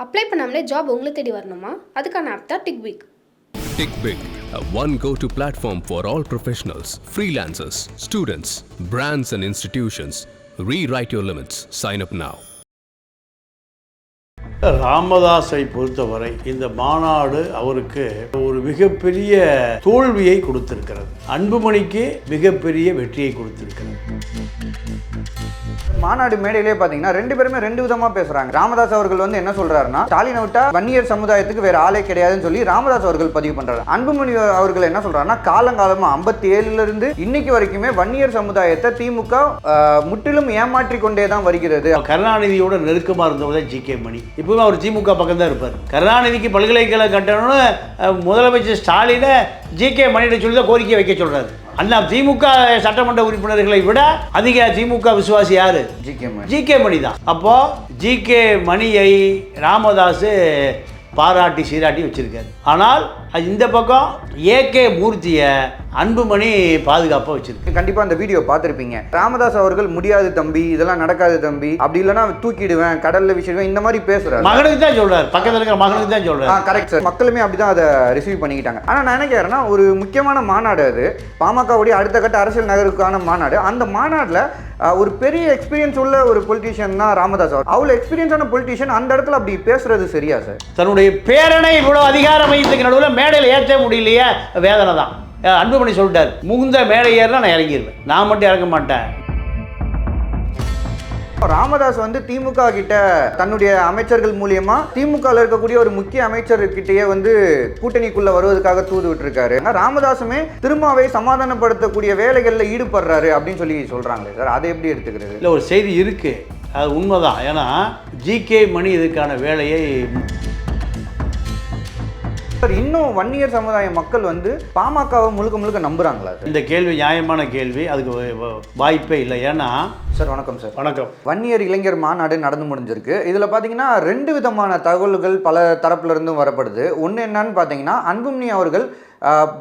Apply பண்ணாமலே job உங்களை தேடி வரணுமா அதுக்கான ஆப் தான் tick big TickBig, a one go to platform for all professionals, freelancers, students, brands, and institutions. Rewrite your limits. Sign up now. ராமதாஸை பொறுத்தவரை இந்த மாநாடு அவருக்கு ஒரு மிகப்பெரிய தோல்வியை கொடுத்திருக்கிறது அன்புமணிக்கு மிகப்பெரிய வெற்றியை கொடுத்திருக்கிறது மாநாடு மேடையிலே பாத்தீங்கன்னா ரெண்டு பேருமே ரெண்டு விதமா பேசுறாங்க. ராமதாஸ் அவர்கள் வந்து என்ன சொல்றாருன்னா ஸ்டாலினை விட்டா வன்னியர் சமுதாயத்துக்கு வேற ஆளே கிடையாதுன்னு சொல்லி ராமதாஸ் அவர்கள் பதிவு பண்றாரு. அன்புமணி அவர்கள் என்ன சொல்றாருன்னா காலங்காலமா ஐம்பத்தி ஏழுல இருந்து இன்னைக்கு வரைக்குமே வன்னியர் சமுதாயத்தை திமுக முற்றிலும் ஏமாற்றி கொண்டே தான் வருகிறது. கருணாநிதியோட நெருக்கமாக இருந்தவர் ஜி. கே. மணி. இப்போவும் அவர் திமுக பக்கம் தான் இருப்பார். கருணாநிதிக்கு பல்கலைக்கழகம் கட்டணும்னு முதலமைச்சர் ஸ்டாலினை ஜி. கே. மணியிட சொல்லி தான் கோரிக்கை வைக்க சொல்றாரு. அண்ணா திமுக சட்டமன்ற உறுப்பினர்களை விட அதிக திமுக விசுவாசி யாரு? G K Mani. G K Mani தான் அப்போ ஜி கே மணியை ராமதாஸ் பாராட்டி சீராட்டி வச்சிருக்காரு. ஆனால் அது இந்த பக்கம் ஏகே மூர்த்தியை அன்புமணி பாதுகாப்பாக வச்சிருக்கு. கண்டிப்பா அந்த வீடியோ பார்த்திருப்பீங்க. ராமதாஸ் அவர்கள் முடியாது தம்பி இதெல்லாம் நடக்காது தம்பி. அப்படி இல்லைன்னா தூக்கிடுவேன் கடல்ல விசிடுவேன் இந்த மாதிரி பேசுறாரு. மகனுக்கு தான் சொல்றாரு. பக்கத்தில் இருக்கிற மகனுக்கு தான் சொல்றாரு. கரெக்ட் சார் மக்களுமே அப்படிதான் அதை ரிசீவ் பண்ணிக்கிட்டாங்க. ஆனால் நான் என்ன கேட்குறேன்னா ஒரு முக்கியமான மாநாடு அது. பாமகவுடைய அடுத்த கட்ட அரசியல் நகருக்கான மாநாடு. அந்த மாநாட்டில் ஒரு பெரிய எக்ஸ்பீரியன்ஸ் உள்ள ஒரு பொலிட்டீஷியன் தான் ராமதாஸ் அவர். அவ்வளோ எக்ஸ்பீரியன்ஸான பொலிட்டீஷியன் அந்த இடத்துல அப்படி பேசுறது சரியா சார் தன்னுடைய பேரனை இவ்வளோ அதிகார மையத்துக்கு நடுவில் மேடையில் ஏற்ற முடியலையே வேதனை தான் அன்புமணி சொல்லிட்டார் முகுந்த மேடை ஏறினா நான் இறங்கிடுவேன் நான் மட்டும் இறங்க மாட்டேன். ராமதாஸ் வந்து திமுக கிட்ட தன்னுடைய அமைச்சர்கள் மூலியமா திமுகவில் இருக்கக்கூடிய ஒரு முக்கிய அமைச்சர் கிட்டேயே வந்து கூட்டணிக்குள்ள வருவதற்காக தூது விட்டுருக்காரு. ராமதாசுமே ராமதாஸுமே திருமாவை சமாதானப்படுத்தக்கூடிய வேலைகளில் ஈடுபடுறாரு அப்படின்னு சொல்லி சொல்றாங்களே சார். அதை எப்படி எடுத்துக்கிறது? இல்லை ஒரு செய்தி இருக்குது அது உண்மைதான். ஏன்னா ஜிகே மணி இதுக்கான வேலையை சார் இன்னும் வன்னியர் சமுதாய மக்கள் வந்து பாமகவை முழுக்க முழுக்க நம்புறாங்களா இந்த கேள்வி நியாயமான கேள்வி அதுக்கு வாய்ப்பே இல்லை. ஏன்னா சார் வணக்கம் சார். வணக்கம். வன்னியர் இளைஞர் மாநாடு நடந்து முடிஞ்சிருக்கு. இதில் பார்த்தீங்கன்னா ரெண்டு விதமான தகவல்கள் பல தரப்புல இருந்தும் வரப்படுது. ஒன்று என்னன்னு பார்த்தீங்கன்னா அன்புமணி அவர்கள்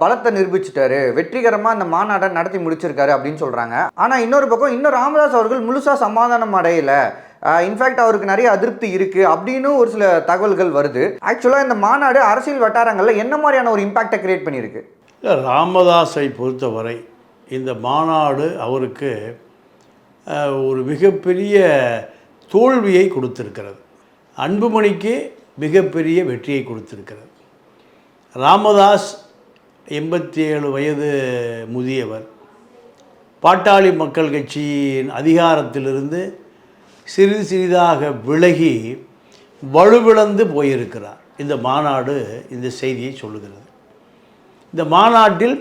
பலத்தை நிரூபிச்சிட்டாரு. வெற்றிகரமாக அந்த மாநாட்டை நடத்தி முடிச்சிருக்காரு அப்படின்னு சொல்கிறாங்க ஆனால் இன்னொரு பக்கம் இன்னும் ராமதாஸ் அவர்கள் முழுசாக சமாதானம் அடையல. இன்ஃபேக்ட் அவருக்கு நிறைய அதிருப்தி இருக்குது அப்படின்னு ஒரு சில தகவல்கள் வருது. ஆக்சுவலாக இந்த மாநாடு அரசியல் வட்டாரங்களில் என்ன மாதிரியான ஒரு இம்பாக்டை கிரியேட் பண்ணியிருக்கு? இல்லை ராமதாஸை பொறுத்தவரை இந்த மாநாடு அவருக்கு ஒரு மிகப்பெரிய தோல்வியை கொடுத்திருக்கிறது. அன்புமணிக்கு மிகப்பெரிய வெற்றியை கொடுத்திருக்கிறது. ராமதாஸ் எண்பத்தி ஏழு வயது முதியவர். பாட்டாளி மக்கள் கட்சியின் அதிகாரத்திலிருந்து சிறிது சிறிதாக விலகி வலுவிழந்து போயிருக்கிறார். இந்த மாநாடு இந்த செய்தியை சொல்லுகிறது. இந்த மாநாட்டில்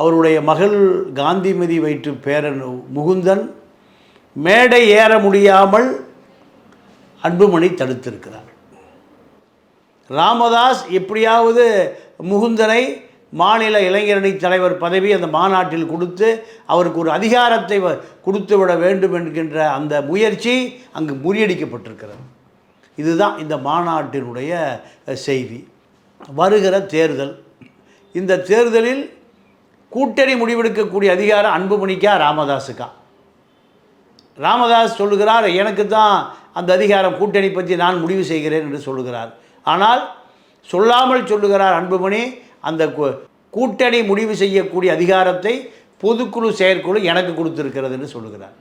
அவருடைய மகள் காந்திமதி வயிற்று பேரன் முகுந்தன் மேடை ஏற முடியாமல் அன்புமணி தடுத்திருக்கிறார். ராமதாஸ் எப்படியாவது முகுந்தனை மாநில இளைஞரணி தலைவர் பதவி அந்த மாநாட்டில் கொடுத்து அவருக்கு ஒரு அதிகாரத்தை வ- கொடுத்து விட வேண்டும் என்கின்ற அந்த முயற்சி அங்கு முறியடிக்கப்பட்டிருக்கிறது. இதுதான் இந்த மாநாட்டினுடைய செய்தி. வருகிற தேர்தல். இந்த தேர்தலில் கூட்டணி முடிவெடுக்கக்கூடிய அதிகாரம் அன்புமணிக்கா ராமதாஸுக்கா? ராமதாஸ் சொல்லுகிறார் எனக்கு தான் அந்த அதிகாரம் கூட்டணி பற்றி நான் முடிவு செய்கிறேன் என்று சொல்லுகிறார். ஆனால் சொல்லாமல் சொல்லுகிறார் அன்புமணி அந்த கூட்டணி முடிவு செய்யக்கூடிய அதிகாரத்தை பொதுக்குழு செயற்குழு எனக்கு கொடுத்துருக்கிறதுன்னு சொல்லுகிறார்.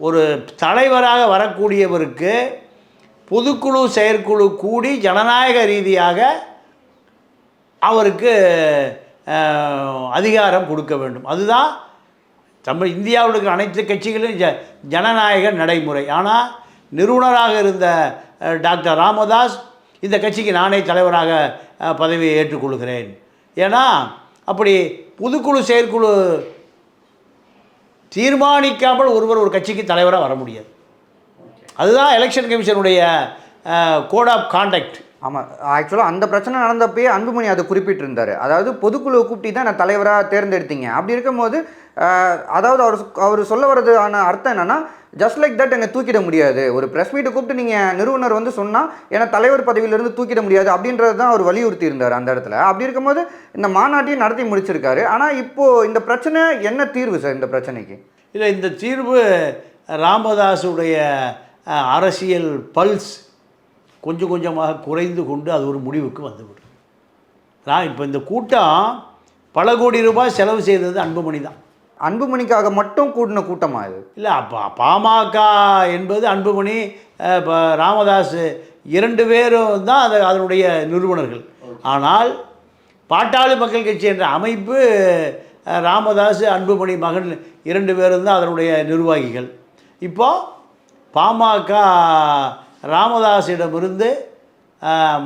ஒரு தலைவராக வரக்கூடியவருக்கு பொதுக்குழு செயற்குழு கூடி ஜனநாயக ரீதியாக அவருக்கு அதிகாரம் கொடுக்க வேண்டும். அதுதான் தமிழ் இந்தியாவில் இருக்கிற அனைத்து கட்சிகளும் ஜ ஜனநாயக நடைமுறை. ஆனால் நிறுவனராக இருந்த டாக்டர் ராமதாஸ் இந்த கட்சிக்கு நானே தலைவராக பதவியை ஏற்றுக்கொள்கிறேன். ஏன்னா அப்படி புதுக்குழு செயற்குழு தீர்மானிக்காமல் ஒருவர் ஒரு கட்சிக்கு தலைவராக வர முடியாது. அதுதான் எலெக்ஷன் கமிஷனுடைய கோட் ஆஃப் கான்டக்ட் ஆமாம் ஆக்சுவலாக அந்த பிரச்சனை நடந்தப்பயே அன்புமணி அதை குறிப்பிட்டிருந்தார். அதாவது பொதுக்குழுவை கூப்பிட்டு தான் நான் தலைவராக தேர்ந்தெடுத்தீங்க. அப்படி இருக்கும்போது அதாவது அவர் அவர் சொல்ல வர்றதுக்கான அர்த்தம் என்னென்னா ஜஸ்ட் லைக் தட் என்னை தூக்கிட முடியாது. ஒரு ப்ரெஸ் மீட்டை கூப்பிட்டு நீங்கள் நிறுவனர் வந்து சொன்னால் ஏன்னா தலைவர் பதவியிலிருந்து தூக்கிட முடியாது அப்படின்றது தான் அவர் வலியுறுத்தி இருந்தார் அந்த இடத்துல. அப்படி இருக்கும்போது இந்த மாநாட்டையும் நடத்தி முடிச்சிருக்காரு. ஆனால் இப்போது இந்த பிரச்சனை என்ன தீர்வு சார் இந்த பிரச்சனைக்கு? இல்லை இந்த தீர்வு ராமதாஸுடைய அரசியல் பல்ஸ் கொஞ்சம் கொஞ்சமாக குறைந்து கொண்டு அது ஒரு முடிவுக்கு வந்துவிடும். நான் இப்போ இந்த கூட்டம் பல கோடி ரூபாய் செலவு செய்தது அன்புமணி தான். அன்புமணிக்காக மட்டும் கூட்டின கூட்டமா இது? இல்லை அப்போ பாமக என்பது அன்புமணி இப்போ ராமதாஸ் இரண்டு பேரும் தான் அது அதனுடைய நிறுவனர்கள். ஆனால் பாட்டாளி மக்கள் கட்சி என்ற அமைப்பு ராமதாஸ் அன்புமணி மகன் இரண்டு பேரும் தான் அதனுடைய நிர்வாகிகள். இப்போ பாமக ராமதாஸிடமிருந்து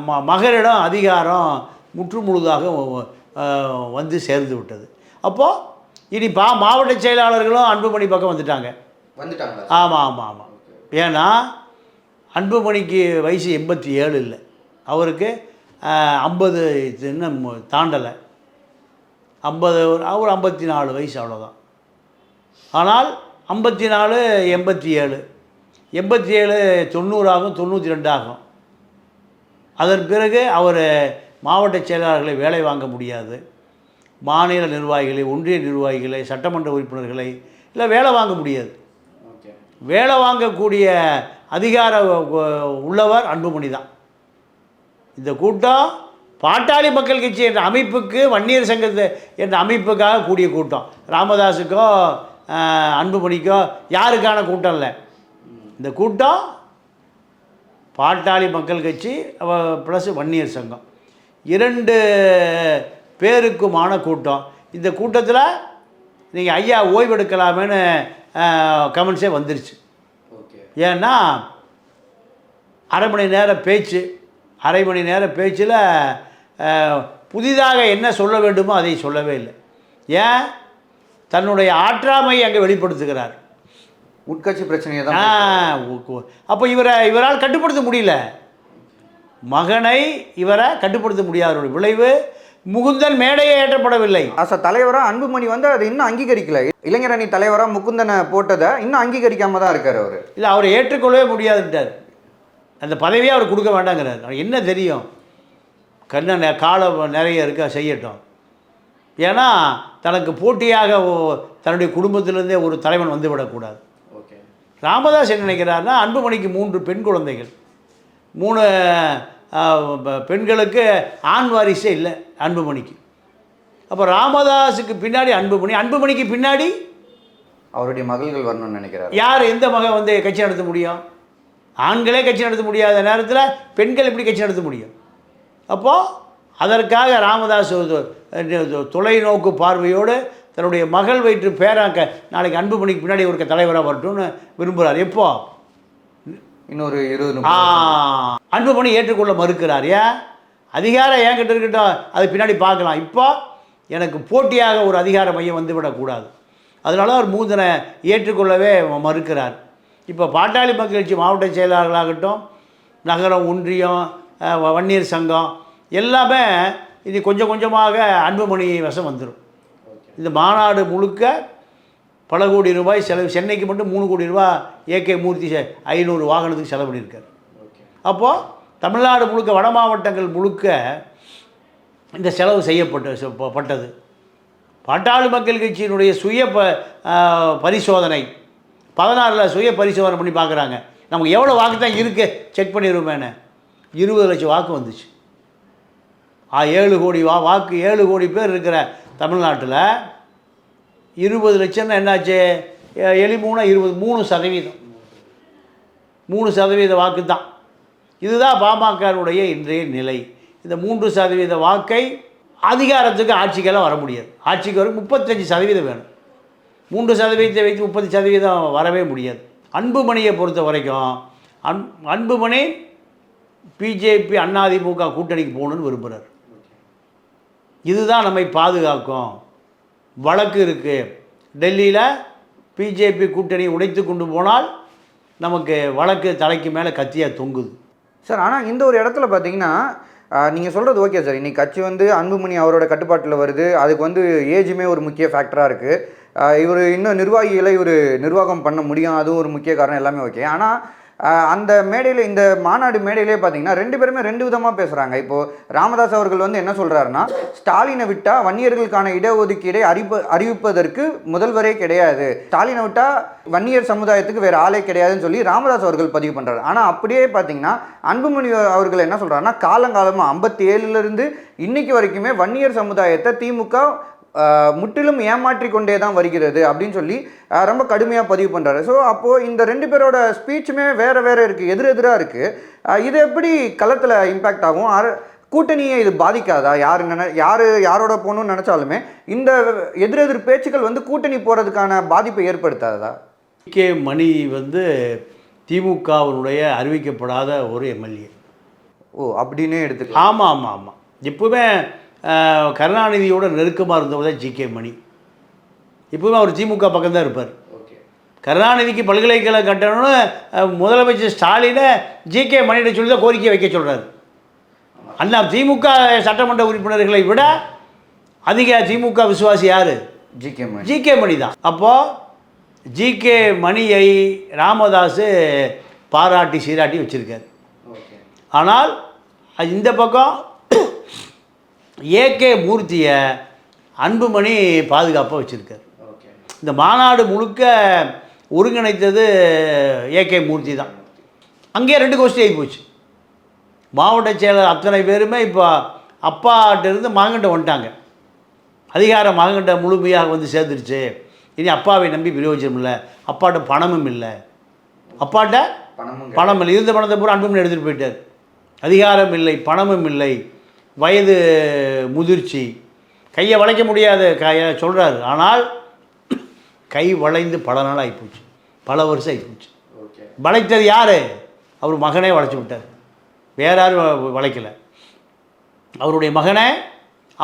ம மகனிடம் அதிகாரம் முற்று முழுதாக அஹ், வந்து சேர்ந்து விட்டது. அப்போது இனி பா மாவட்ட செயலாளர்களும் அன்புமணி பக்கம் வந்துட்டாங்க. வந்துட்டாங்களா? ஆமாம் ஆமாம் ஆமாம் ஏன்னா அன்புமணிக்கு வயசு எண்பத்தி ஏழு இல்லை. அவருக்கு ஐம்பது இன்னும் தாண்டலை. ஐம்பது அவர் ஐம்பத்தி நாலு வயசு அவ்வளோதான் ஆனால் ஐம்பத்தி நாலு எண்பத்தி ஏழு. எண்பத்தி ஏழு தொண்ணூறாகும் தொண்ணூற்றி ரெண்டு ஆகும். அதன் பிறகு அவர் மாவட்ட செயலாளர்களை வேலை வாங்க முடியாது. மாநில நிர்வாகிகளை ஒன்றிய நிர்வாகிகளை சட்டமன்ற உறுப்பினர்களை இல்லை வேலை வாங்க முடியாது. வேலை வாங்கக்கூடிய அதிகார உள்ளவர் அன்புமணி தான். இந்த கூட்டம் பாட்டாளி மக்கள் கட்சி என்ற அமைப்புக்கு வன்னியர் சங்கத்து என்ற அமைப்புக்காக கூடிய கூட்டம். ராமதாஸுக்கோ அன்புமணிக்கோ யாருக்கான கூட்டம் இல்லை. இந்த கூட்டம் பாட்டாளி மக்கள் கட்சி ப்ளஸ் வன்னியர் சங்கம். இரண்டு பேருக்குமான கூட்டம். இந்த கூட்டத்தில் நீங்கள் ஐயா ஓய்வெடுக்கலாமேன்னு கமெண்ட்ஸே வந்துருச்சு. ஏன்னா அரை மணி நேர பேச்சு அரை மணி நேர பேச்சில் புதிதாக என்ன சொல்ல வேண்டுமோ அதை சொல்லவே இல்லை. ஏன்? தன்னுடைய ஆற்றாமையை அங்கே வெளிப்படுத்துகிறார். உட்கட்சி பிரச்சனையை தான் அப்போ இவரை இவரால் கட்டுப்படுத்த முடியல. மகனை இவரை கட்டுப்படுத்த முடியாத. விளைவு. முகுந்தன் மேடையே ஏற்றப்படவில்லை. ஆசா தலைவரா அன்புமணி வந்து அதை இன்னும் அங்கீகரிக்கல. இளைஞர் அணி தலைவரா முகுந்தனை போட்டதை இன்னும் அங்கீகரிக்காம தான் இருக்காரு அவரு. இல்லை அவரை ஏற்றுக்கொள்ளவே முடியாதுன்ட்டார். அந்த பதவியை அவர் கொடுக்க வேண்டாங்கிறார். அவருக்கு என்ன தெரியும்? கண்ண நெ- காலம் நிறைய இருக்க செய்யட்டும். ஏன்னா தனக்கு போட்டியாக தன்னுடைய குடும்பத்திலேருந்தே ஒரு தலைவன் வந்து விடக்கூடாது ராமதாஸ் என்ன நினைக்கிறாருன்னா அன்புமணிக்கு மூன்று பெண் குழந்தைகள் மூணு பெண்களுக்கு ஆண் வாரிசே இல்லை அன்புமணிக்கு அப்போ ராமதாஸுக்கு பின்னாடி அன்புமணி அன்புமணிக்கு பின்னாடி அவருடைய மகள்கள் வரணும்னு நினைக்கிறாரு யார் எந்த மகன் வந்து கட்சி நடத்த முடியும் ஆண்களே கட்சி நடத்த முடியாத நேரத்தில் பெண்கள் எப்படி கட்சி நடத்த முடியும் அப்போது அதற்காக ராமதாஸ் தொலைநோக்கு பார்வையோடு தன்னுடைய மகள் வயிற்று பேராக்க நாளைக்கு அன்புமணிக்கு பின்னாடி ஒரு தலைவராக வரட்டும்னு விரும்புகிறார் எப்போ? இன்னொரு இருபது ஆ, முப்பது அன்புமணி ஏற்றுக்கொள்ள மறுக்கிறார். ஏன்? அதிகாரம் என்கிட்ட இருக்கட்டும் அது பின்னாடி பார்க்கலாம். இப்போ எனக்கு போட்டியாக ஒரு அதிகார மையம் வந்துவிடக்கூடாது அதனால அவர் மூதனை ஏற்றுக்கொள்ளவே மறுக்கிறார். இப்போ பாட்டாளி மக்கள் கட்சி மாவட்ட செயலாளர்களாகட்டும் நகரம் ஒன்றியம் வன்னியர் சங்கம் எல்லாமே இது கொஞ்சம் கொஞ்சமாக அன்புமணி வசம் வந்துடும் இந்த மாநாடு முழுக்க பல கோடி ரூபாய் செலவு சென்னைக்கு மட்டும் மூணு கோடி ரூபாய் ஏகே மூர்த்தி செ- ஐநூறு வாகனத்துக்கு செலவு பண்ணியிருக்காரு. அப்போது தமிழ்நாடு முழுக்க வட மாவட்டங்கள் முழுக்க இந்த செலவு செய்யப்பட்டு செ- பட்டது. பாட்டாளி மக்கள் கட்சியினுடைய சுய ப பரிசோதனை பதினாறில் சுய பரிசோதனை பண்ணி பார்க்குறாங்க நமக்கு எவ்வளோ வாக்கு தான் இருக்கு? செக் பண்ணிடுவோமேனு இருபது லட்சம் வாக்கு வந்துச்சு. ஆ ஏழு கோடி வா வாக்கு ஏழு கோடி பேர் இருக்கிற தமிழ்நாட்டில் இருபது லட்சம்னா என்னாச்சு? எ- இருபது மூணு சதவீதம். மூணு சதவீத வாக்கு தான் இதுதான் பாமகனுடைய இன்றைய நிலை. இந்த மூன்று சதவீத வாக்கை அதிகாரத்துக்கு ஆட்சிக்கெல்லாம் வர முடியாது. ஆட்சிக்கு வரும் முப்பத்தஞ்சு சதவீதம் வேணும். மூன்று சதவீதத்தை வைத்து முப்பது சதவீதம் வரவே முடியாது. அன்புமணியை பொறுத்த வரைக்கும் அன் அன்புமணி பிஜேபி அதிமுக கூட்டணிக்கு போகணுன்னு விரும்புகிறார் இதுதான் நம்மை பாதுகாக்கும். வழக்கு இருக்குது டெல்லியில் பிஜேபி கூட்டணி உடைத்து கொண்டு போனால் நமக்கு வழக்கு தலைக்கு மேலே கத்தியாக தொங்குது. சார் ஆனால் இந்த ஒரு இடத்துல பார்த்தீங்கன்னா நீங்கள் சொல்கிறது ஓகே சார். இன்றைக்கி கட்சி வந்து அன்புமணி அவரோட கட்டுப்பாட்டில் வருது. அதுக்கு வந்து ஏஜுமே ஒரு முக்கிய ஃபேக்டராக இருக்குது இவர் இன்னும் நிர்வாகிகளை இவர் நிர்வாகம் பண்ண முடியும். அதுவும் ஒரு முக்கிய காரணம் எல்லாமே ஓகே. ஆனால் அந்த மேடையில் இந்த மாநாடு மேடையிலே பார்த்தீங்கன்னா ரெண்டு பேருமே ரெண்டு விதமாக பேசுகிறாங்க இப்போது ராமதாஸ் அவர்கள் வந்து என்ன சொல்கிறாருன்னா ஸ்டாலினை விட்டால் வன்னியர்களுக்கான இடஒதுக்கீடை அறிப்ப அறிவிப்பதற்கு முதல்வரே கிடையாது. ஸ்டாலினை விட்டால் வன்னியர் சமுதாயத்துக்கு வேறு ஆளே கிடையாதுன்னு சொல்லி ராமதாஸ் அவர்கள் பதிவு பண்ணுறாரு ஆனால் அப்படியே பார்த்தீங்கன்னா அன்புமணி அவர்கள் என்ன சொல்கிறாருன்னா காலங்காலமாக ஐம்பத்தி ஏழுலேருந்து இன்னைக்கு வரைக்குமே வன்னியர் சமுதாயத்தை திமுக முற்றிலும் ஏமாற்றி கொண்டே தான் வருகிறது அப்படின்னு சொல்லி ரொம்ப கடுமையாக பதிவு பண்ணுறாரு ஸோ அப்போது இந்த ரெண்டு பேரோட ஸ்பீச்சுமே வேறு வேறு இருக்குது எதிர் எதிராக இருக்குது இது எப்படி களத்தில் இம்பேக்ட் ஆகும்? கூட்டணியை இது பாதிக்காதா? யார் நினை யார் யாரோட போகணும்னு நினச்சாலுமே இந்த எதிரெதிர் பேச்சுக்கள் வந்து கூட்டணி போகிறதுக்கான பாதிப்பை ஏற்படுத்தாதா? கே மணி வந்து திமுகவினுடைய அறிவிக்கப்படாத ஒரு எம்எல்ஏ. ஓ அப்படின்னே எடுத்துக்கலாம். ஆமாம் ஆமாம் ஆமாம் அஹ், கருணாநிதியோட நெருக்கமாக இருந்தவர் தான் ஜி கே மணி. எப்பவுமே அவர் திமுக பக்கம் தான் இருப்பார். கருணாநிதிக்கு பல்கலைக்கழகம் கட்டணும்னு முதலமைச்சர் ஸ்டாலினை ஜி கே மணியிட சொல்லி தான் கோரிக்கை வைக்க சொல்கிறார் அண்ணா திமுக சட்டமன்ற உறுப்பினர்களை விட அதிக திமுக விசுவாசி யார்? G K Mani. G K Mani தான். அப்போது ஜி கே மணியை ராமதாஸ் பாராட்டி சீராட்டி வச்சுருக்கார். ஆனால் அது இந்த பக்கம் ஏகே மூர்த்தியை அன்புமணி பாதுகாப்பாக வச்சுருக்கார். இந்த மாநாடு முழுக்க ஒருங்கிணைத்தது ஏகே மூர்த்தி தான். அங்கேயே ரெண்டு கோஷ்டி ஆகி போச்சு. மாவட்ட செயலர் அத்தனை பேருமே இப்போ அப்பாட்ட இருந்து மகன்கிட்ட வந்துட்டாங்க. அதிகாரம் மகன்கிட்ட முழுமையாக வந்து சேர்ந்துருச்சு. இனி அப்பாவை நம்பி பிரயோஜனம் இல்லை. அப்பாட்ட பணமும் இல்லை. அப்பாட்ட பணம் இல்லை. இருந்த பணத்தை பூரா அன்புமணி எடுத்துகிட்டு போயிட்டார். அதிகாரம் இல்லை பணமும் இல்லை. வயது முதிர்ச்சி. கையை வளைக்க முடியாத கையை சொல்கிறாரு ஆனால் கை வளைந்து பல நாள் ஆகிப்போச்சு பல வருஷம் ஆகிப்போச்சு வளைத்தது யார்? அவர் மகனே வளைச்சி விட்டார். வேற யாரும் வளைக்கல. அவருடைய மகனே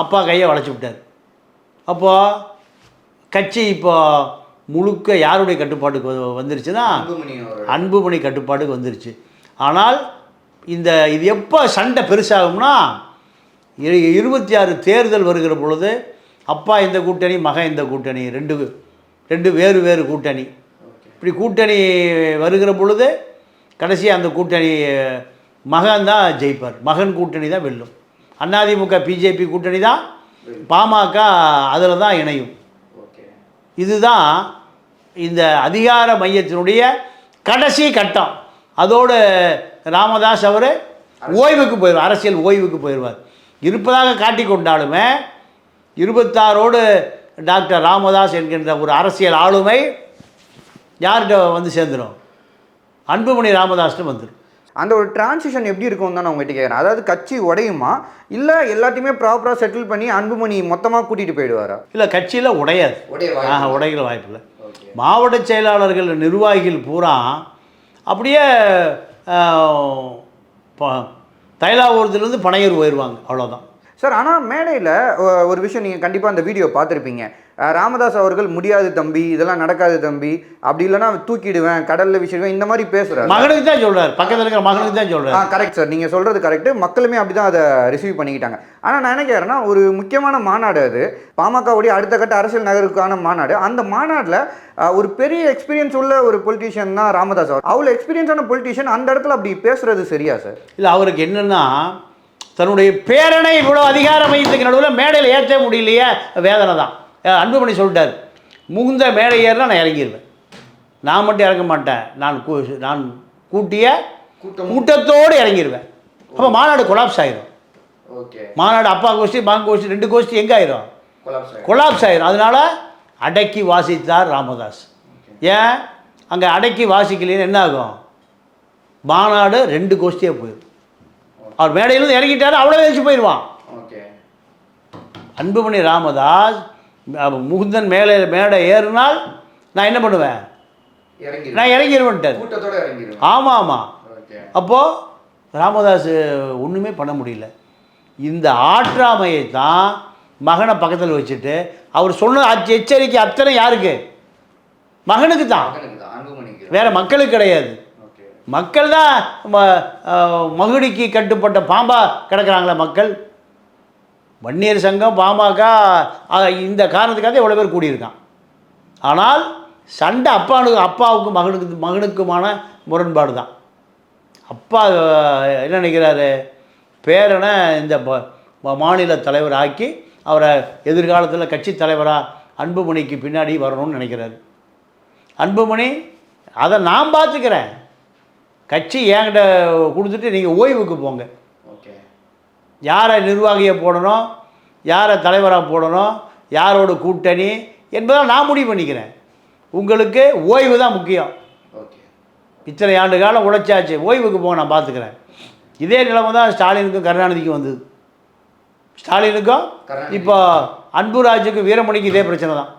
அப்பா கையை வளைச்சி விட்டார். அப்போது கட்சி இப்போ முழுக்க யாருடைய கட்டுப்பாட்டுக்கு வந்துருச்சுன்னா அன்புமணி கட்டுப்பாட்டுக்கு வந்துருச்சு. ஆனால் இந்த இது எப்போ சண்டை பெருசாகும்னா இருபத்தி ஆறு தேர்தல் வருகிற பொழுது அப்பா இந்த கூட்டணி மகன் இந்த கூட்டணி ரெண்டு ரெண்டு வேறு வேறு கூட்டணி. இப்படி கூட்டணி வருகிற பொழுது கடைசி அந்த கூட்டணி மகன் தான் ஜெயிப்பார். மகன் கூட்டணி தான் வெல்லும். அதிமுக பிஜேபி கூட்டணி தான் பாமக அதில் தான் இணையும். இதுதான் இந்த அதிகார மையத்தினுடைய கடைசி கட்டம். அதோடு ராமதாஸ் அவர் ஓய்வுக்கு போயிடுவார். அரசியல் ஓய்வுக்கு போயிடுவார். இருப்பதாக காட்டிக் கொண்டாலுமே இருபத்தாறோடு டாக்டர் ராமதாஸ் என்கின்ற ஒரு அரசியல் ஆளுமை யார்கிட்ட வந்து சேர்ந்துடும் அன்புமணி ராமதாஸ்ட்டு வந்துடும் அந்த ஒரு டிரான்சிஷன் எப்படி இருக்கும் தான் நான் உங்ககிட்ட கேட்குறேன் அதாவது கட்சி உடையுமா? இல்லை எல்லாத்தையுமே ப்ராப்பராக செட்டில் பண்ணி அன்புமணி மொத்தமாக கூட்டிகிட்டு போயிடுவாரா? இல்லை கட்சியில் உடையாது. உடைய ஆ உடைகிற வாய்ப்பில்லை. மாவட்ட செயலாளர்கள் நிர்வாகிகள் பூரா அப்படியே தைலாபுரத்துலேருந்து பனையூர் போயிடுவாங்க அவ்வளோதான் சார் ஆனால் மேடையில் ஒரு விஷயம் நீங்கள் கண்டிப்பாக அந்த வீடியோ பார்த்துருப்பீங்க. ராமதாஸ் அவர்கள் முடியாது தம்பி இதெல்லாம் நடக்காது தம்பி அப்படி இல்லைன்னா தூக்கிடுவேன் கடலில் விசிடுவேன் இந்த மாதிரி பேசுகிறாரு மகனுக்கு தான் சொல்கிறார் பக்கத்தில் இருக்கிற மகனுக்கு தான் ஆ சொல்கிறார் கரெக்ட் சார் நீங்கள் சொல்கிறது கரெக்ட் மக்களுமே அப்படி தான் அதை ரிசீவ் பண்ணிக்கிட்டாங்க. ஆனால் நான் என்ன கேட்குறேன்னா ஒரு முக்கியமான மாநாடு அது. பாமகவுடைய அடுத்த கட்ட அரசியல் நகருக்கான மாநாடு. அந்த மாநாட்டில் ஒரு பெரிய எக்ஸ்பீரியன்ஸ் உள்ள ஒரு பொலிட்டீஷியன் தான் ராமதாஸ் அவர். அவ்வளோ எக்ஸ்பீரியன்ஸான பொலிட்டீஷியன் அந்த இடத்துல அப்படி பேசுறது சரியா சார் இல்லை அவருக்கு என்னென்னா தன்னுடைய பேரனை இவ்வளோ அதிகார மையத்துக்கு நடுவில் மேடையில் ஏற்ற முடியலையே வேதனை தான் அன்புமணி சொல்லிட்டார் முகுந்த மேடை ஏறினா நான் இறங்கிடுவேன் நான் மட்டும் இறங்க மாட்டேன். நான் கூ- நான் கூட்டிய கூட்டத்தோடு இறங்கிடுவேன் அப்போ மாநாடு கொலாப்ஸ் ஆயிரும். மாநாடு அப்பா கோஷ்டி மகன் கோஷ்டி ரெண்டு கோஷ்டி எங்கே ஆயிரும்? கொலாப்ஸ் ஆயிரும். அதனால அடக்கி வாசித்தார் ராமதாஸ். ஏன்? அங்கே அடக்கி வாசிக்கலைன்னு என்ன ஆகும்? மாநாடு ரெண்டு கோஷ்டியாக போயிடும் அவர் மேடையிலிருந்து இறங்கிட்டாரு அவ்வளோ வச்சு போயிடுவான். அன்புமணி ராமதாஸ் முகுந்தன் மேலே மேடை ஏறினால் நான் என்ன பண்ணுவேன்? நான் இறங்கிடுவேன்ட்டார் கூட்டத்தோட இறங்கிடுவேன் ஆமாம் ஆமாம் அப்போது ராமதாஸ் ஒன்றுமே பண்ண முடியல. இந்த ஆற்றாமையை தான் மகனை பக்கத்தில் வச்சுட்டு அவர் சொன்ன எச்சரிக்கை அத்தனை யாருக்கு? மகனுக்கு தான் வேற மக்களுக்கு கிடையாது. மக்கள் தான் மகுடிக்கு கட்டுப்பட்ட பாம்பா கிடக்குறாங்களே மக்கள். வன்னியர் சங்கம் பாமக இந்த காரணத்துக்காக எவ்வளோ பேர் கூடியிருக்கான். ஆனால் சண்டை அப்பானு அப்பாவுக்கும் மகனுக்கு மகனுக்குமான முரண்பாடு தான். அப்பா என்ன நினைக்கிறாரு? பேரனை இந்த மாநில தலைவர் ஆக்கி அவரை எதிர்காலத்தில் கட்சி தலைவராக அன்புமணிக்கு பின்னாடி வரணும்னு நினைக்கிறாரு. அன்புமணி அதை நான் பார்த்துக்கிறேன். கட்சி என்கிட்ட கொடுத்துட்டு நீங்கள் ஓய்வுக்கு போங்க. யாரை நிர்வாகியை போடணும் யாரை தலைவராக போடணும் யாரோட கூட்டணி என்பதை நான் முடிவு பண்ணிக்கிறேன். உங்களுக்கு ஓய்வு தான் முக்கியம். ஓகே. இத்தனை ஆண்டு காலம் உழைச்சாச்சு ஓய்வுக்கு போக நான் பார்த்துக்கிறேன். இதே நிலைமை தான் ஸ்டாலினுக்கும் கருணாநிதிக்கும் வந்தது. ஸ்டாலினுக்கும். இப்போ அன்புராஜுக்கும் வீரமணிக்கு இதே பிரச்சனை தான்.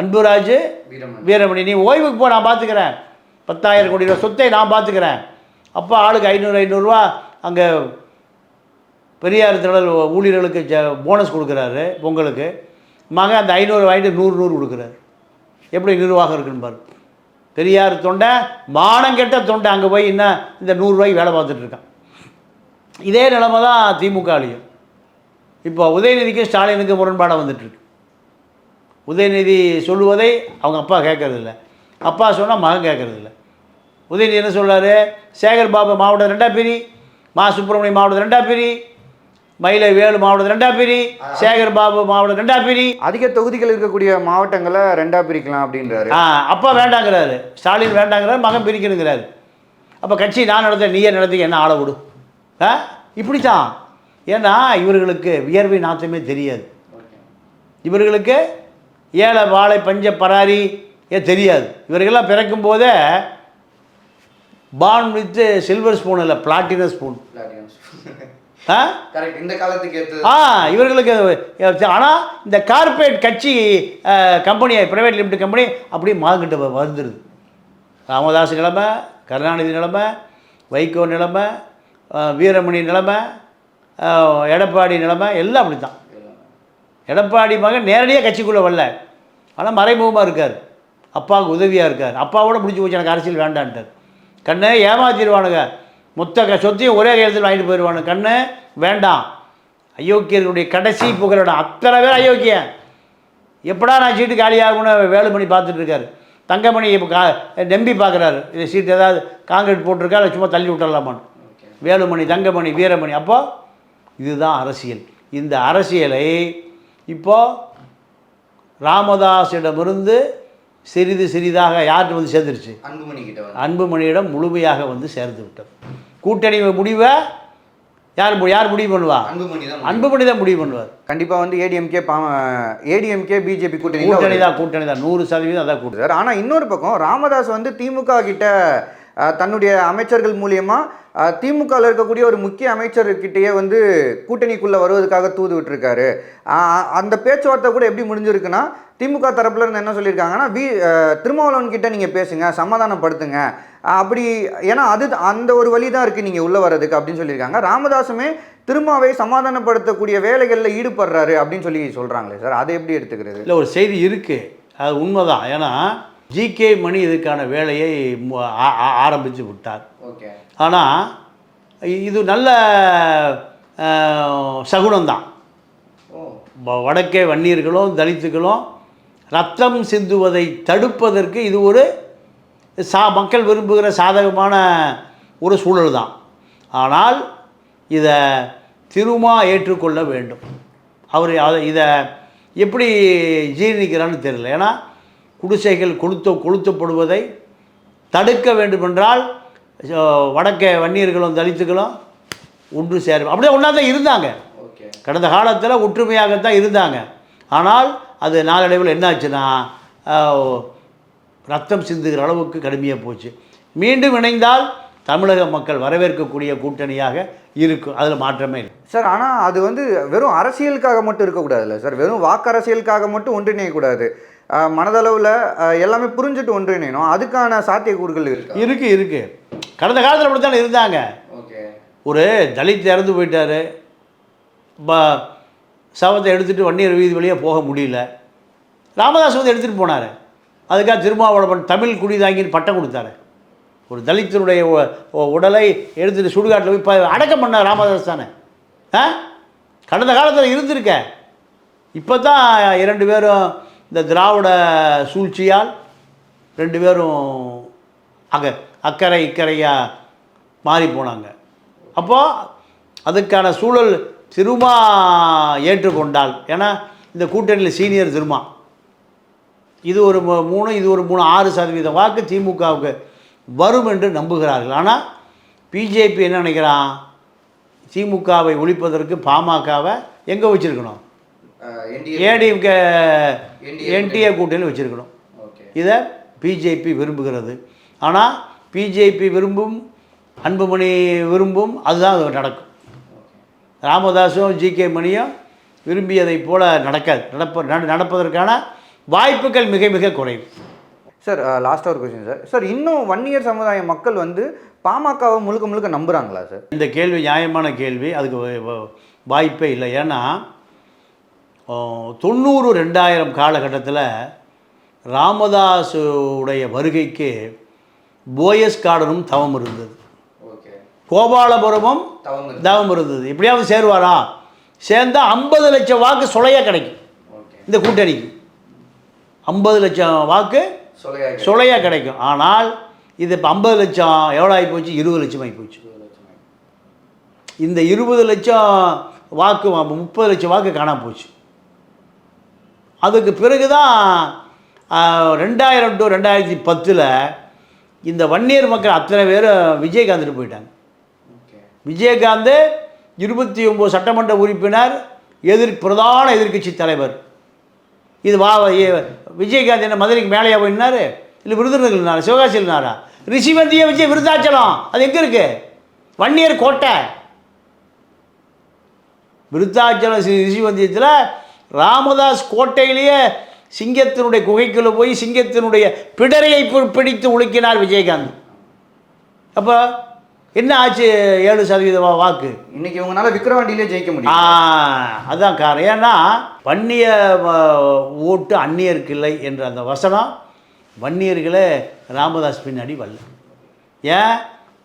அன்புராஜ் வீரமணி. வீரமணி நீ ஓய்வுக்கு போ நான் பார்த்துக்கிறேன். பத்தாயிரம் கோடி ரூபா சொத்தை நான் பார்த்துக்கிறேன். அப்போ ஆளுக்கு ஐநூறு ஐநூறுரூவா அங்கே பெரியார் திடல் ஊழியர்களுக்கு ஜ- போனஸ் கொடுக்குறாரு பொங்கலுக்கு. மக அந்த ஐநூறு வாங்கிட்டு நூறு நூறு கொடுக்குறாரு. எப்படி நிர்வாகம் இருக்குன்னு பாரு. பெரியார் தொண்டை மானங்கெட்ட தொண்டை அங்கே போய் என்ன இந்த நூறுரூவாய்க்கு வேலை பார்த்துட்ருக்கான் இதே நிலமை தான் திமுகலையும் இப்போ உதயநிதிக்கும் ஸ்டாலினுக்கும் முரண்பாடாக வந்துட்டுருக்கு உதயநிதி சொல்லுவதை அவங்க அப்பா கேட்கறதில்ல. அப்பா சொன்னால் மகன் கேட்கறதில்ல. உதயநிதி என்ன சொல்கிறாரு சேகர் பாபு மாவட்டம் ரெண்டாம் பிரி மா சுப்பிரமணியம் மாவட்டம் ரெண்டாம் பிரி மயிலை வேலு மாவட்டம் ரெண்டா பிரி சேகர் பாபு மாவட்டம் ரெண்டா பிரி அதிக தொகுதிகள் இருக்கக்கூடிய மாவட்டங்களை ரெண்டா பிரிக்கலாம் அப்படின்றாரு. ஆ அப்பா வேண்டாங்கிறாரு. ஸ்டாலின் வேண்டாங்கிறாரு மகன் பிரிக்கணுங்கிறாரு. அப்போ கட்சி நான் நடத்த நீயே நடத்தி என்ன ஆள விடு. ஆ? இப்படித்தான். ஏன்னா இவர்களுக்கு வியர்வை நாத்தமே தெரியாது. இவர்களுக்கு ஏழை வாழை பஞ்ச பராரி ஏ தெரியாது. இவர்களெல்லாம் பிறக்கும் போதே பான் வித் சில்வர் ஸ்பூன் இல்லை பிளாட்டினம் ஸ்பூன் இந்த காலத்துக்கு ஆ இவர்களுக்கு ஆனால் இந்த கார்ப்பரேட் கட்சி கம்பெனி ப்ரைவேட் லிமிடெட் கம்பெனி அப்படியே மாங்கிட்ட வந்துடுது ராமதாஸ் நிலைமை கருணாநிதி நிலைமை வைகோ நிலைமை வீரமணி நிலைமை எடப்பாடி நிலைமை எல்லாம் அப்படி தான் எடப்பாடி மகன் நேரடியாக கட்சிக்குள்ளே வரல. ஆனால் மறைமுகமாக இருக்கார். அப்பாவுக்கு உதவியாக இருக்கார். அப்பாவோட முடிஞ்சு போச்சு எனக்கு அரசியல் வேண்டான்ட்டார். கண்ணு ஏமாத்திடுவானுங்க. மொத்த சொத்தையும் ஒரே கையெழுத்தில் வாங்கிட்டு போயிடுவானுங்க கண்ணு வேண்டாம். அயோக்கியர்களுடைய கடைசி புகலிடம் அத்தனை பேர் அயோக்கியன். எப்படா நான் சீட்டு காலியாகும்னு வேலுமணி பார்த்துட்டு இருக்காரு தங்கமணி இப்போ கா நம்பி பார்க்குறாரு. இது சீட்டு ஏதாவது காங்கிரீட் போட்டிருக்கா சும்மா தள்ளி விட்டுறலாமான்னு. வேலுமணி தங்கமணி வீரமணி. அப்போ இதுதான் அரசியல். இந்த அரசியலை இப்போ ராமதாஸிடமிருந்து சிறிது சிறிதாக யார்கிட்ட வந்து சேர்ந்துருச்சு? அன்புமணி அன்புமணியிடம் முழுமையாக வந்து சேர்ந்து விட்டது கூட்டணி முடிவை யார் யார் முடிவு பண்ணுவா? அன்புமணி தான் அன்புமணி தான் முடிவு பண்ணுவார். கண்டிப்பா வந்து ஏடிஎம்கே ஏடிஎம்கே பிஜேபி கூட்டணி கூட்டணி தான் கூட்டணி தான். நூறு சதவீதம் அதான் கூட்டணி. சார் ஆனால் இன்னொரு பக்கம் ராமதாஸ் வந்து திமுக கிட்ட தன்னுடைய அமைச்சர்கள் மூலியமா அஹ், திமுகவில் இருக்கக்கூடிய ஒரு முக்கிய அமைச்சர்கிட்டயே வந்து கூட்டணிக்குள்ளே வருவதற்காக தூது விட்டுருக்காரு. அந்த பேச்சுவார்த்தை கூட எப்படி முடிஞ்சிருக்குன்னா திமுக தரப்புல இருந்து என்ன சொல்லியிருக்காங்கன்னா வி திருமாவளவன் கிட்ட நீங்கள் பேசுங்க சமாதானப்படுத்துங்க. அப்படி ஏன்னா அது அந்த ஒரு வழி தான் இருக்குது நீங்கள் உள்ளே வர்றதுக்கு அப்படின்னு சொல்லியிருக்காங்க. ராமதாஸுமே திருமாவை சமாதானப்படுத்தக்கூடிய வேலைகளில் ஈடுபடுறாரு அப்படின்னு சொல்லி சொல்கிறாங்களே சார். அதை எப்படி எடுத்துக்கிறது? இல்லை ஒரு செய்தி இருக்குது அது உண்மைதான். ஏன்னா ஜிகே மணி இதுக்கான வேலையை ஆரம்பித்து விட்டார். ஓகே. ஆனால் இது நல்ல சகுனம்தான். வடக்கே வன்னியர்களும் தலித்துகளும் ரத்தம் சிந்துவதை தடுப்பதற்கு இது ஒரு சா மக்கள் விரும்புகிற சாதகமான ஒரு சூழல் தான் ஆனால் இதை திருமா ஏற்றுக்கொள்ள வேண்டும். அவர் அதை இதை எப்படி ஜீரணிக்கிறான்னு தெரியல. ஏன்னா குடிசைகள் கொளுத்த கொளுத்தப்படுவதை தடுக்க வேண்டுமென்றால் வடக்கே வன்னியர்களும் தலித்துகளும் ஒன்று சேரும் அப்படியே ஒன்றா தான் இருந்தாங்க கடந்த காலத்தில் ஒற்றுமையாகத்தான் இருந்தாங்க. ஆனால் அது நாளடைவில் என்னாச்சுன்னா ரத்தம் சிந்துகிற அளவுக்கு கடுமையாக போச்சு. மீண்டும் இணைந்தால் தமிழக மக்கள் வரவேற்கக்கூடிய கூட்டணியாக இருக்கும். அதில் மாற்றமே இல்லை. சார் ஆனால் அது வந்து வெறும் அரசியலுக்காக மட்டும் இருக்கக்கூடாதுல்ல சார். வெறும் வாக்கு அரசியலுக்காக மட்டும் ஒன்றிணையக்கூடாது. மனதளவில் எல்லாமே புரிஞ்சுட்டு ஒன்றிணையணும். அதுக்கான சாத்தியக்கூறுகள் இருக்கு? இருக்கு இருக்கு. கடந்த காலத்தில் அப்படித்தானே இருந்தாங்க. ஓகே. ஒரு தலித் இறந்து போயிட்டாரு. ப சவத்தை எடுத்துகிட்டு வன்னியர் வீதி வழியாக போக முடியல. ராமதாஸ் வந்து எடுத்துகிட்டு போனார். அதுக்காக திருமாவளவன் தமிழ் குடி தாங்கின்னு பட்டம் கொடுத்தாரு. ஒரு தலித்தனுடைய உடலை எடுத்துட்டு சுடுகாட்டில் போய் இப்போ அடக்கம் பண்ண ராமதாஸ் தானே. ஆ? கடந்த காலத்தில் இருந்திருக்க. இப்போ தான் இரண்டு பேரும் இந்த திராவிட சூழ்ச்சியால் ரெண்டு பேரும் அங்கே அக்கறை இக்கரையாக மாறி போனாங்க. அப்போது அதுக்கான சூழல் திருமா ஏற்றுக்கொண்டால் ஏன்னா இந்த கூட்டணியில் சீனியர் திருமா இது ஒரு மூணு இது ஒரு மூணு ஆறு சதவீத வாக்கு திமுகவுக்கு வரும் என்று நம்புகிறார்கள். ஆனால் பிஜேபி என்ன நினைக்கிறான்? திமுகவை ஒழிப்பதற்கு பாமகவை எங்கே வச்சுருக்கணும்? ஏடிஎம்கே என்டிஏ கூட்டணி வச்சுருக்கணும். இதை பிஜேபி விரும்புகிறது. ஆனால் பிஜேபி விரும்பும் அன்புமணி விரும்பும் அதுதான் அது நடக்கும். ராமதாஸும் ஜி கே மணியும் விரும்பியதைப் போல நடக்காது நடப்ப நட- நடப்பதற்கான வாய்ப்புகள் மிக மிக குறைவு. சார் லாஸ்ட்டாக ஒரு கொஸ்டின் சார் சார் இன்னும் வன்னியர் சமுதாய மக்கள் வந்து பாமகவை முழுக்க முழுக்க நம்புறாங்களா சார் இந்த கேள்வி நியாயமான கேள்வி. அதுக்கு வாய்ப்பே இல்லை. ஏன்னா தொண்ணூறு ரெண்டாயிரம் காலகட்டத்தில் ராமதாஸுடைய வருகைக்கு போயஸ் கார்டனும் தவம் இருந்தது. கோபாலபுரமும் தவம் இருந்தது எப்படியாவது சேருவாரா? சேர்ந்தா ஐம்பது லட்சம் வாக்கு சுளையாக கிடைக்கும். இந்த கூட்டணிக்கு. ஐம்பது லட்சம் வாக்கு சுளையாக கிடைக்கும். ஆனால் இது இப்போ ஐம்பது லட்சம் எவ்வளோ ஆகி போச்சு? இருபது லட்சம் ஆகி போச்சு. இந்த இருபது லட்சம் வாக்கு முப்பது லட்சம் வாக்கு காணாம போச்சு. அதுக்கு பிறகு தான் ரெண்டாயிரம் டு ரெண்டாயிரத்தி பத்தில் இந்த வன்னியர் மக்கள் அத்தனை பேரும் விஜயகாந்துட்டு போயிட்டாங்க. விஜயகாந்த் இருபத்தி ஒம்பது சட்டமன்ற உறுப்பினர் எதிர் பிரதான எதிர்க்கட்சி தலைவர். இது வா விஜயகாந்த் என்ன மதுரைக்கு மேலேயா போயினார் இல்லை விருதுநகர்னாரா சிவகாசினாரா ரிஷிவந்திய விஜய் விருத்தாச்சலம். அது எங்கே இருக்கு? வன்னியர் கோட்டை. விருத்தாச்சலம் ஸ்ரீ ரிஷிவந்தியத்தில் ராமதாஸ் கோட்டையிலேயே சிங்கத்தினுடைய குகைக்குள்ளே போய் சிங்கத்தினுடைய பிடரையை பிடித்து உழுக்கினார் விஜயகாந்த். அப்போ என்ன ஆச்சு ஏழு சதவீத வாக்கு? இன்னைக்கு இவங்கனால விக்கிரவாண்டியிலே ஜெயிக்க முடியும் அதான் காரணம். ஏன்னா வன்னிய ஓட்டு அந்நியருக்கு இல்லை என்ற அந்த வசனம் வன்னியர்களே ராமதாஸ் பின்னாடி வரல. ஏன்?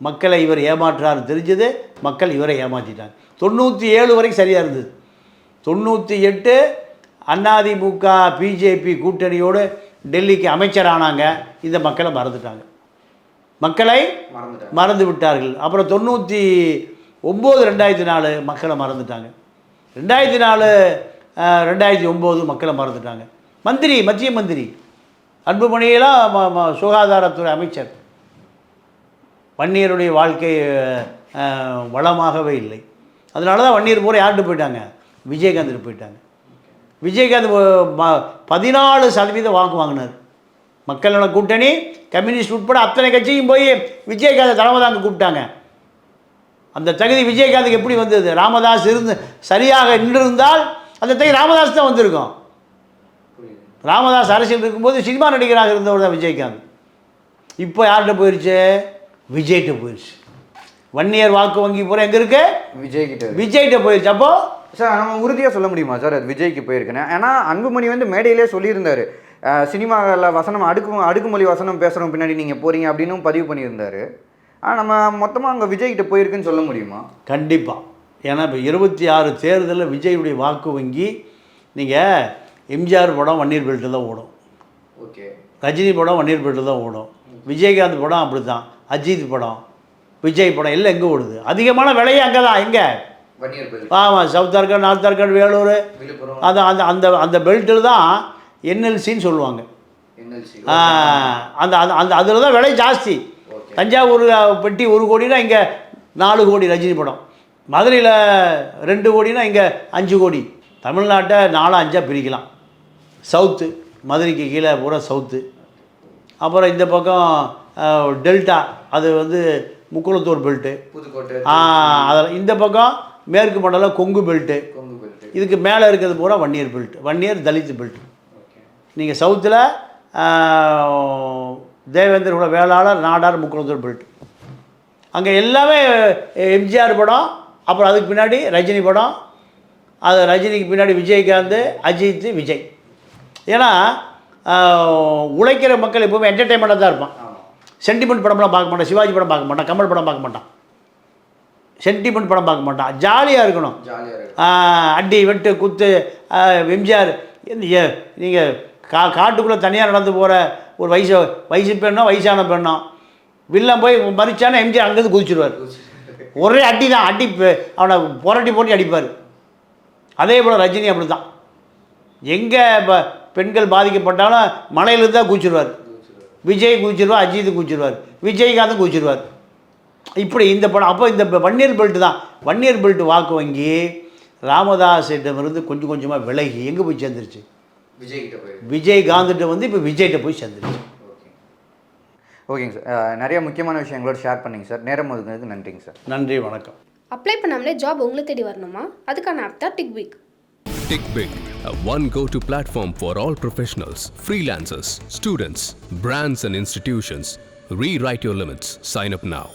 மக்களை இவர் ஏமாற்றாரு. தெரிஞ்சது? மக்கள் இவரை ஏமாற்றிட்டாங்க தொண்ணூற்றி ஏழு வரைக்கும் சரியாக இருந்தது. தொண்ணூற்றி எட்டு அதிமுக பிஜேபி கூட்டணியோடு டெல்லிக்கு அமைச்சரானாங்க. இந்த மக்களை மறந்துட்டாங்க. மக்களை மறந்து விட்டார்கள் அப்புறம் தொண்ணூற்றி ஒம்பது ரெண்டாயிரத்தி நாலு மக்களை மறந்துட்டாங்க. ரெண்டாயிரத்தி நாலு ரெண்டாயிரத்தி ஒம்பது மக்களை மறந்துட்டாங்க. மந்திரி மத்திய மந்திரி அன்புமணியெல்லாம் சுகாதாரத்துறை அமைச்சர். வன்னியருடைய வாழ்க்கை வளமாகவே இல்லை. அதனால தான் வன்னியர் பூரா யார்கிட்ட போயிட்டாங்க? விஜயகாந்த் போயிட்டாங்க. விஜயகாந்த் பதினாலு சதவீதம் வாக்கு வாங்கினார். மக்கள் நல கூட்டணி கம்யூனிஸ்ட் உட்பட அத்தனை கட்சியும் போய் விஜயகாந்த் தலைமைதாங்க கூப்பிட்டாங்க. அந்த தகுதி விஜயகாந்துக்கு எப்படி வந்தது? ராமதாஸ் இருந்து சரியாக நின்றிருந்தால் அந்த தகுதி ராமதாஸ் தான் வந்திருக்கும். ராமதாஸ் அரசியல் இருக்கும்போது சினிமா நடிகராக இருந்தவர் தான் விஜயகாந்த். இப்போ யார்கிட்ட போயிடுச்சு விஜய்கிட்ட போயிடுச்சு வன்னியர் வாக்கு வங்கி பூரா எங்கே இருக்கு? விஜய் கிட்ட இருக்கு. விஜய்கிட்ட போயிடுச்சு அப்போ? சார் நம்ம உறுதியாக சொல்ல முடியுமா சார்? அது விஜய்க்கு போயிருக்குன்னு. ஏன்னா அன்புமணி வந்து மேடையிலே சொல்லியிருந்தாரு. சினிமாவில் வசனம் அடுக்கு அடுக்குமொழி வசனம் பேசுகிறோம் பின்னாடி நீங்கள் போகிறீங்க அப்படின்னும் பதிவு பண்ணியிருந்தாரு. ஆனால் நம்ம மொத்தமாக அங்கே விஜய் கிட்ட போயிருக்குன்னு சொல்ல முடியுமா? கண்டிப்பாக ஏன்னா இப்போ இருபத்தி ஆறு தேர்தலில் விஜயுடைய வாக்கு வங்கி நீங்கள் எம்ஜிஆர் படம் வன்னீர் பெல்ட்டில் தான் ஓடும். ஓகே. ரஜினி படம் வன்னீர் பெல்ட்டில் தான் ஓடும். விஜயகாந்த் படம் அப்படி தான் அஜித் படம் விஜய் படம் எல்லாம் எங்கே ஓடுது? அதிகமான விலையே அங்கே தான் எங்கே ஆமாம் சவுத் ஆர்காட் நார்த் ஆர்காட் வேலூர். அந்த அந்த அந்த அந்த பெல்ட்டில் தான் என்எல்சின்னு சொல்லுவாங்க. அந்த அந்த அந்த அதில் தான் விலை ஜாஸ்தி. தஞ்சாவூர் பெட்டி ஒரு கோடினா இங்கே நாலு கோடி ரஜினி படம். மதுரையில் ரெண்டு கோடினா இங்கே அஞ்சு கோடி. தமிழ்நாட்டை நாலு அஞ்சாக பிரிக்கலாம். சவுத்து மதுரைக்கு கீழே பூரா சவுத்து. அப்புறம் இந்த பக்கம் டெல்டா அது வந்து முக்குளத்தூர் பெல்ட்டு. புதுக்கோட்டை. அதில் இந்த பக்கம் மேற்கு மண்டலம் கொங்கு பெல்ட்டு. இதுக்கு மேலே இருக்கிறது பூரா வன்னியர் பெல்ட் வன்னியர் தலித் பெல்ட் நீங்கள் சவுத்தில் தேவேந்திர குல வேளாளர் நாடார் முக்குளத்தூர் பெல்ட் அங்கே எல்லாமே எம்ஜிஆர் படம் அப்புறம் அதுக்கு பின்னாடி ரஜினி படம் அது ரஜினிக்கு பின்னாடி விஜயகாந்த் அஜித் விஜய். ஏன்னா உழைக்கிற மக்கள் எப்பவுமே என்டர்டெயின்மெண்ட்டாக தான் இருப்பான். சென்டிமெண்ட் படம்லாம் பார்க்க மாட்டான் சிவாஜி படம் பார்க்க மாட்டான் கமல் படம் பார்க்க மாட்டான். சென்டிமெண்ட் படம் பார்க்க மாட்டான். ஜாலியாக இருக்கணும். அடி வெட்டு குத்து எம்ஜிஆர் நீங்கள் கா காட்டுக்குள்ளே தனியாக நடந்து போகிற ஒரு வயசு வயசு பெண்ணோ வயசான பெண்ணோ வில்லம் போய் மறிச்சானா எம்ஜிஆர் அங்கேருந்து குதிச்சிடுவார் ஒரே அடி தான் அடி அவனை புரட்டி போட்டி அடிப்பார். அதே போல் ரஜினி அப்படி தான் எங்கே இப்போ பெண்கள் பாதிக்கப்பட்டாலும் மலையிலிருந்து தான் குதிச்சிடுவார் விஜய் குதிச்சிடுவார் அஜித் குதிச்சிடுவார் விஜய்காந்தும் குதிச்சிடுவார் இப்படி இந்த படம் அப்போ இந்த வன்னியர் பெல்ட்டு தான். வன்னியர் பெல்ட் வாக்கு வங்கி ராமதாசிடமிருந்து கொஞ்சம் கொஞ்சமாக விலகி எங்கே போய் சேர்ந்துருச்சு? விஜய் கிட்ட போய் விஜயகாந்த்கிட்ட வந்து இப்போ விஜய்கிட்ட போய் சேர்ந்துருச்சு. ஓகேங்க சார். நிறைய முக்கியமான விஷயங்களோட ஷேர் பண்ணிங்க சார். நேரம் ஒதுக்குனதுக்கு நன்றிங்க சார். நன்றி வணக்கம். அப்ளை பண்ணாமலே ஜாப் உங்களை தேடி வரணுமா? அதுக்கான ஆப் தான் tick big TickBig, a one go-to platform for all professionals, freelancers, students, brands and institutions. Rewrite your limits. Sign up now.